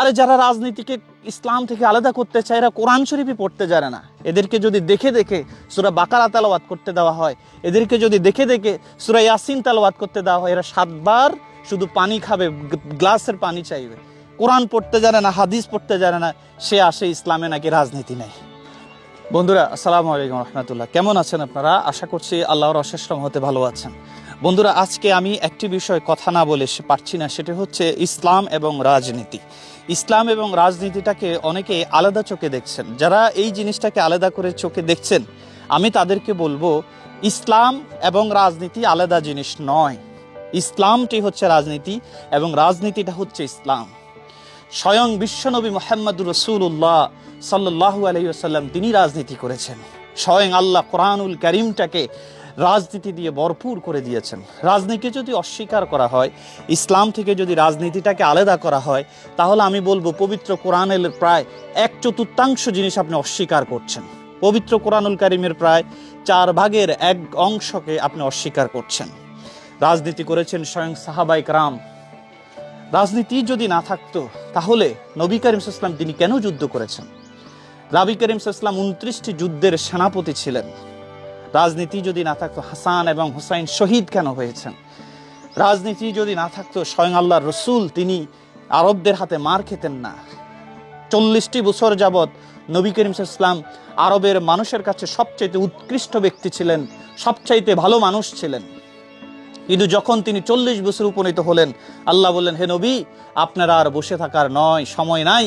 আরে যারা রাজনীতিকে ইসলাম থেকে আলাদা করতে চায়, এরা কোরআন শরীফই পড়তে জানে না। এদেরকে যদি দেখে দেখে সুরা বাকারা তেলাওয়াত করতে দেওয়া হয়, এদেরকে যদি দেখে দেখে সুরা ইয়াসিন তেলাওয়াত করতে দেওয়া হয়, এরা সাতবার শুধু পানি খাবে, গ্লাসের পানি চাইবে। কোরআন পড়তে জানে না, হাদিস পড়তে জানে না, সে আসে ইসলামে নাকি রাজনীতি নেই। বন্ধুরা, আসসালামু আলাইকুম রহমতুল্লাহ। কেমন আছেন আপনারা? আশা করছি আল্লাহর অশেষ হতে ভালো আছেন। বন্ধুরা, আজকে আমি একটি বিষয় কথা না বলে পারছি না, সেটা হচ্ছে ইসলাম এবং রাজনীতি। ইসলাম এবং রাজনীতিটাকে অনেকে আলাদা চোখে দেখছেন। যারা এই জিনিসটাকে আলাদা করে চোখে দেখছেন, আমি তাদেরকে বলব, ইসলাম এবং রাজনীতি আলাদা জিনিস নয়। ইসলামটি হচ্ছে রাজনীতি এবং রাজনীতিটা হচ্ছে ইসলাম। স্বয়ং বিশ্বনবী মোহাম্মদুর রসুল্লাহ সাল্লাহু আলহিসাল্লাম তিনি রাজনীতি করেছেন। স্বয়ং আল্লাহ কোরআনুল করিমটাকে রাজনীতি দিয়ে ভরপুর করে দিয়েছেন। রাজনীতি যদি অস্বীকার করা হয়, ইসলাম থেকে যদি রাজনীতিটাকে আলাদা করা হয়, তাহলে আমি বলব পবিত্র কোরআনের প্রায় এক চতুর্থাংশ জিনিস আপনি অস্বীকার করছেন। পবিত্র কোরআনুল করিমের প্রায় চার ভাগের এক অংশকে আপনি অস্বীকার করছেন। রাজনীতি করেছেন স্বয়ং সাহাবাইক রাম রাজনীতি যদি না থাকতো, তাহলে নবী করিম ইসলাম তিনি কেন যুদ্ধ করেছেন? নবী করিম ইসলাম উনত্রিশটি যুদ্ধের সেনাপতি ছিলেন। রাজনীতি যদি না থাকতো, হাসান এবং হুসাইন শহীদ কেন হয়েছেন? রাজনীতি যদি না থাকতো, স্বয়ং আল্লাহ রসুল, তিনি আরবদের হাতে মার খেতেন না। চল্লিশটি বছর যাবৎ নবী করিম ইসলাম আরবের মানুষের কাছে সবচাইতে উৎকৃষ্ট ব্যক্তি ছিলেন, সবচাইতে ভালো মানুষ ছিলেন। কিন্তু যখন তিনি চল্লিশ বছর উপনীত হলেন, আল্লাহ বললেন, হে নবী, আপনারা আর বসে থাকার নয়, সময় নাই।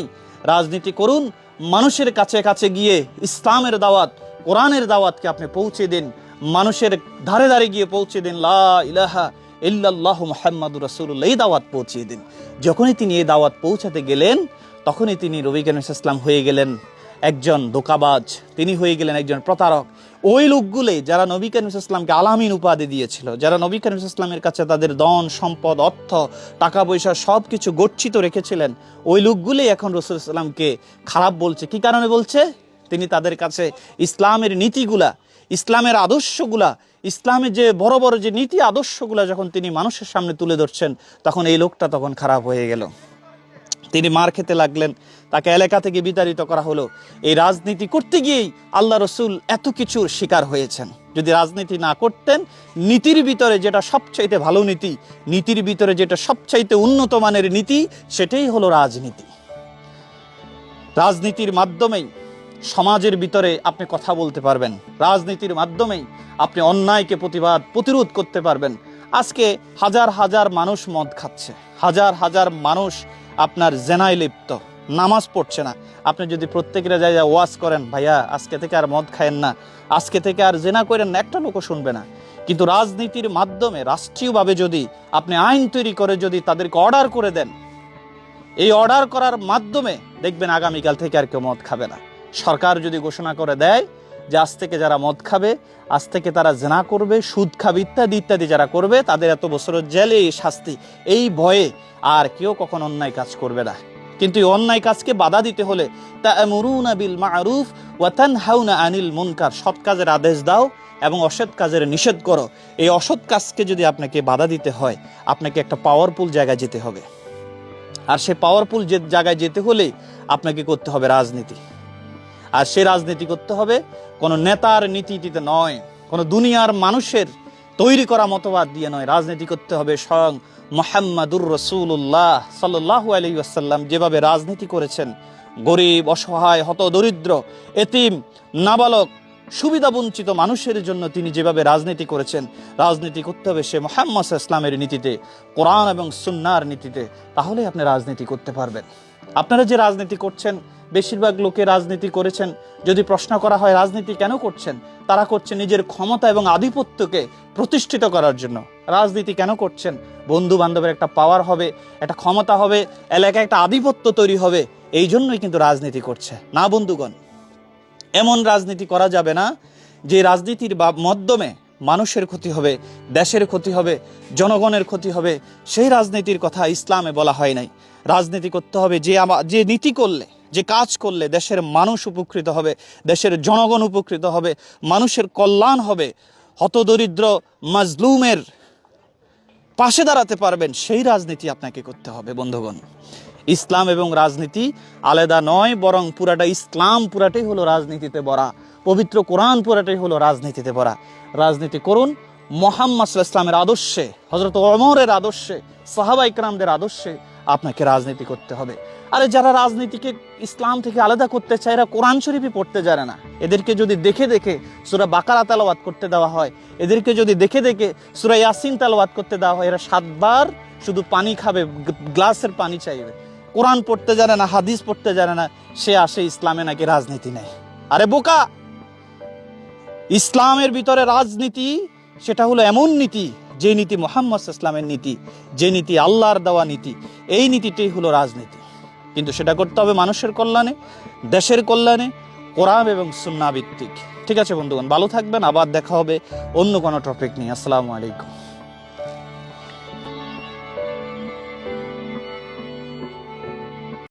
রাজনীতি করুন, মানুষের কাছে কাছে গিয়ে ইসলামের দাওয়াত কোরআনের দাওয়াতকে আপনি পৌঁছে দিন, মানুষের ধারে ধারে গিয়ে পৌঁছে দিন, লা ইলাহা ইল্লাল্লাহ মুহাম্মাদুর রাসূলুল্লাহ, এই দাওয়াত পৌঁছিয়ে দিন। যখনই তিনি এই দাওয়াত পৌঁছাতে গেলেন, তখনই তিনি রবি কেন ইসলাম হয়ে গেলেন। একজন দোকাবাজ তিনি হয়ে গেলেন একজন প্রতারক। ওই লোকগুলো যারা নবী করিম ইসলামকে আলামিন উপাধি দিয়েছিল, যারা নবী করিম ইসলামের কাছে তাদের দন সম্পদ, অর্থ, টাকা পয়সা সব কিছু গচ্ছিত রেখেছিলেন, ওই লোকগুলোই এখন রসুল ইসলামকে খারাপ বলছে। কি কারণে বলছে? তিনি তাদের কাছে ইসলামের নীতিগুলা, ইসলামের আদর্শগুলা, ইসলামের যে বড় বড় যে নীতি আদর্শগুলা যখন তিনি মানুষের সামনে তুলে ধরছেন, তখন এই লোকটা তখন খারাপ হয়ে গেল। তিনি মার খেতে লাগলেন, তাকে এলাকা থেকে বিতাড়িত করা হলো। এই রাজনীতি করতে গিয়েই আল্লাহ রসুল এত কিছুর শিকার হয়েছেন। যদি রাজনীতি না করতেন, নীতির ভিতরে যেটা সবচাইতে ভালো নীতি, নীতির ভিতরে যেটা সবচাইতে উন্নত মানের নীতি, সেটাই হলো রাজনীতি। রাজনীতির মাধ্যমেই সমাজের ভিতরে আপনি কথা বলতে পারবেন, রাজনীতির মাধ্যমেই আপনি অন্যায়কে প্রতিবাদ, প্রতিরোধ করতে পারবেন। আজকে হাজার হাজার মানুষ মদ খাচ্ছে, হাজার হাজার মানুষ আপনার জেনায় লিপ্ত, নামাজ পড়ছে না। আপনি যদি প্রত্যেকের জায়গায় ওয়াজ করেন, ভাইয়া, আজকে থেকে আর মদ খায়েন না, আজকে থেকে আর জেনা করেন না, একটা লোকও শুনবে না। কিন্তু রাজনীতির মাধ্যমে, রাষ্ট্রীয়ভাবে যদি আপনি আইন তৈরি করে যদি তাদেরকে অর্ডার করে দেন, এই অর্ডার করার মাধ্যমে দেখবেন আগামীকাল থেকে আর কেউ মদ খাবে না। সরকার যদি ঘোষণা করে দেয় যে আজ থেকে যারা মদ খাবে, আজ থেকে তারা জেনা করবে, সুদ খাবে, ইত্যাদি ইত্যাদি যারা করবে, তাদের এত বছরের জেলে এই শাস্তি, এই ভয়ে আর কেউ কখন অন্যায় কাজ করবে না। কিন্তু এই অন্যায় কাজকে বাধা দিতে হলে তা এমরুনা বিল মারুফ ওয়াতান হাউনা আনিল মুনকার, সৎ কাজের আদেশ দাও এবং অসৎ কাজের নিষেধ করো। এই অসৎ কাজকে যদি আপনাকে বাধা দিতে হয়, আপনাকে একটা পাওয়ারফুল জায়গায় যেতে হবে। আর সে পাওয়ারফুল জায়গায় যেতে হলে আপনাকে করতে হবে রাজনীতি। আর সে রাজনীতি করতে হবে। কোনো নেতার নীতিতে নয়, কোনো দুনিয়ার মানুষের তৈরি করা মতবাদ দিয়ে নয়। রাজনীতি করতে হবে স্বয়ং মোহাম্মদুর রসুল্লাহ সাল্লাহ আলী আসাল্লাম যেভাবে রাজনীতি করেছেন, গরিব, অসহায়, হত, দরিদ্র, এতিম, নাবালক, সুবিধা বঞ্চিত মানুষের জন্য তিনি যেভাবে রাজনীতি করেছেন, রাজনীতি করতে হবে সে মোহাম্মদ ইসলামের নীতিতে, কোরআন এবং সুন্নার নীতিতে। তাহলে আপনি রাজনীতি করতে পারবেন। আপনারা যে রাজনীতি করছেন, বেশিরভাগ লোকে রাজনীতি করেছেন, যদি প্রশ্ন করা হয় রাজনীতি কেন করছেন, তারা করছে নিজের ক্ষমতা এবং আধিপত্যকে প্রতিষ্ঠিত করার জন্য। রাজনীতি কেন করছেন? বন্ধু বান্ধবের একটা পাওয়ার হবে, একটা ক্ষমতা হবে, এলাকায় একটা আধিপত্য তৈরি হবে, এই জন্যই কিন্তু রাজনীতি করছে। না, বন্ধুগণ, এমন রাজনীতি করা যাবে না যে রাজনীতির মাধ্যমে মানুষের ক্ষতি হবে, দেশের ক্ষতি হবে, জনগণের ক্ষতি হবে, সেই রাজনীতির কথা ইসলামে বলা হয় নাই। রাজনীতি করতে হবে, যে আমা- যে নীতি করলে, যে কাজ করলে দেশের মানুষ উপকৃত হবে, দেশের জনগণ উপকৃত হবে, মানুষের কল্যাণ হবে, হতদরিদ্র, মাজলুমের পাশে দাঁড়াতে পারবেন, সেই রাজনীতি আপনাকে করতে হবে, বন্ধুগণ। ইসলাম এবং রাজনীতি আলাদা নয়, বরং পুরাটা ইসলাম, পুরাটাই হলো রাজনীতিতে বরা পবিত্র কোরআন পুরাটাই হলো রাজনীতিতে বরা রাজনীতি করুন, মোহাম্মদ ইসলামের আদর্শে হজরত অমরের আদর্শে সাহাবা ইকরামদের আদর্শে আপনাকে রাজনীতি করতে হবে। আরে যারা রাজনীতিকে ইসলাম থেকে আলাদা করতে চায়, এরা কোরআন শরীফই পড়তে জানে না। এদেরকে যদি দেখে দেখে সুরা বাকারা তালাওয়াত করতে দেওয়া হয়, এদেরকে যদি দেখে দেখে সুরা ইয়াসিন তালাওয়াত করতে দেওয়া হয়, এরা সাতবার শুধু পানি খাবে, গ্লাসের পানি চাইবে। কোরআন পড়তে জানে না, হাদিস পড়তে জানে না, সে আসে ইসলামে নাকি রাজনীতি নেই। আরে বোকা! ইসলামের ভিতরে রাজনীতি, সেটা হলো এমন নীতি, যে নীতি মোহাম্মদ ইসলামের নীতি, যে নীতি আল্লাহর দেওয়া নীতি। এই নীতিটাই হলো রাজনীতি। কিন্তু সেটা করতে হবে মানুষের কল্যাণে, দেশের কল্যাণে, কোরআন এবং সুন্না ভিত্তিক। ঠিক আছে বন্ধুগণ, ভালো থাকবেন, আবার দেখা হবে অন্য কোনো টপিক নিয়ে। আসসালামু আলাইকুম।